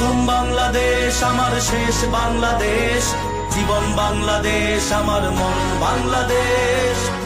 প্রথম বাংলাদেশ আমার শেষ বাংলাদেশ। জীবন বাংলাদেশ আমার মন Bangladesh.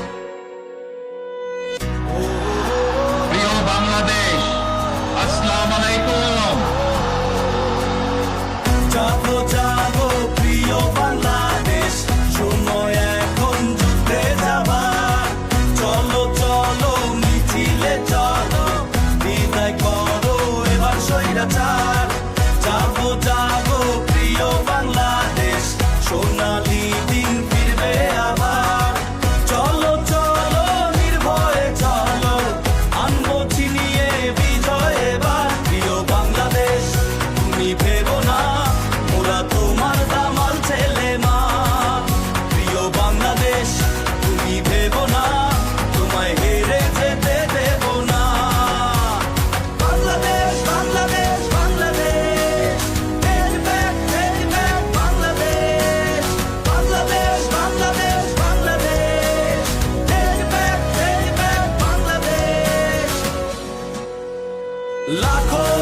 Lakhon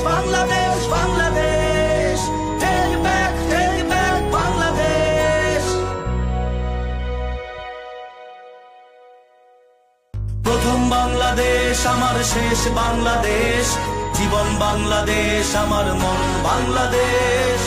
Bangladesh Bangladesh Bangladesh take back take back Bangladesh প্রথম বাংলাদেশ, আমার শেষ বাংলাদেশ। জীবন বাংলাদেশ, আমার মন বাংলাদেশ।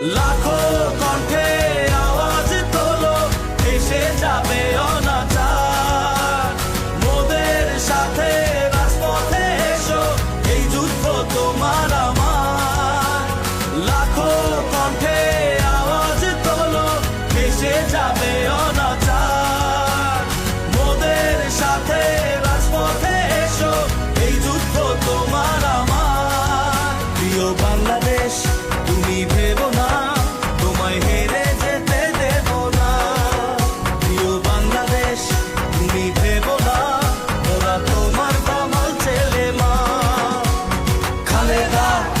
Lako 别怕。